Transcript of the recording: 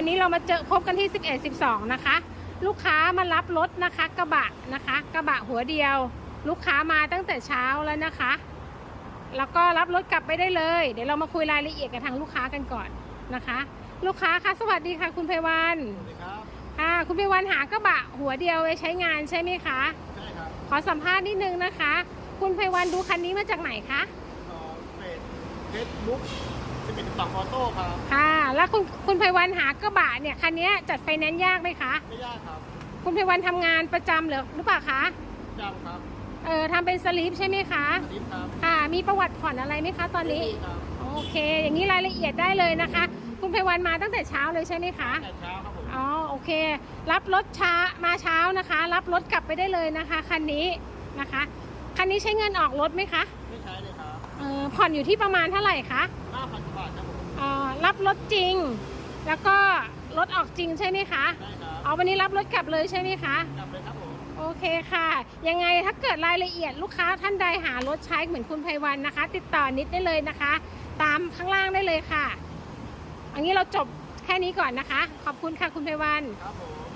วันนี้เรามาเจอพบกันที่ 11 12 นะคะ ลูกค้ามารับรถนะคะ กระบะนะคะ กระบะหัวเดียว ลูกค้ามาตั้งแต่เช้าแล้วนะคะ แล้วก็รับรถกลับไปได้เลย เดี๋ยวเรามาคุยรายละเอียดกับทางลูกค้ากันก่อนนะคะ ลูกค้าคะสวัสดีค่ะ คุณไพวันสวัสดีครับค่ะคุณไพวันหากระบะหัวเดียวไว้ใช้งานใช่ไหมคะใช่ครับขอสัมภาษณ์นิดนึงนะคะ คุณไพวันดูคันนี้มาจากไหนคะเอ่อเฟซ เฟซบุ๊กสิบเอ็ดสองออโต้ครับ ค่ะ แล้วคุณคุณไพวันหากระบะเนี่ยคันนี้จัดไฟแนนซ์ยากไหมคะ ไม่ยากครับคุณไพวันทำงานประจำหรือหรือเปล่าคะจำครับเออทำเป็นสลิปใช่ไหมคะสลิปครับค่ะ มีประวัติผ่อนอะไรไหมคะตอนนี้ไม่มีครับโอเค อย่างนี้รายละเอียดได้เลยนะคะ คุณไพวันมาตั้งแต่เช้าเลยใช่ไหมคะ แต่เช้าครับผมอ๋อ โอเค รับรถช้ามาเช้านะคะ รับรถกลับไปได้เลยนะคะคันนี้นะคะ คันนี้ใช้เงินออกรถไหมคะ ไม่ใช้เลยครับเออผ่อนอยู่ที่ประมาณเท่าไหร่คะห้าพันบาทครับผม เอ่อรับรถจริง แล้วก็รถออกจริงใช่ไหมคะ ได้ครับเอาวันนี้รับรถกลับเลยใช่ไหมคะ กลับเลยครับผม โอเคค่ะ ยังไงถ้าเกิดรายละเอียดลูกค้าท่านใดหารถใช้เหมือนคุณไพวันนะคะ ติดต่อนิดได้เลยนะคะ ตามข้างล่างได้เลยค่ะ อันนี้เราจบแค่นี้ก่อนนะคะ ขอบคุณค่ะคุณไพวัน ครับผม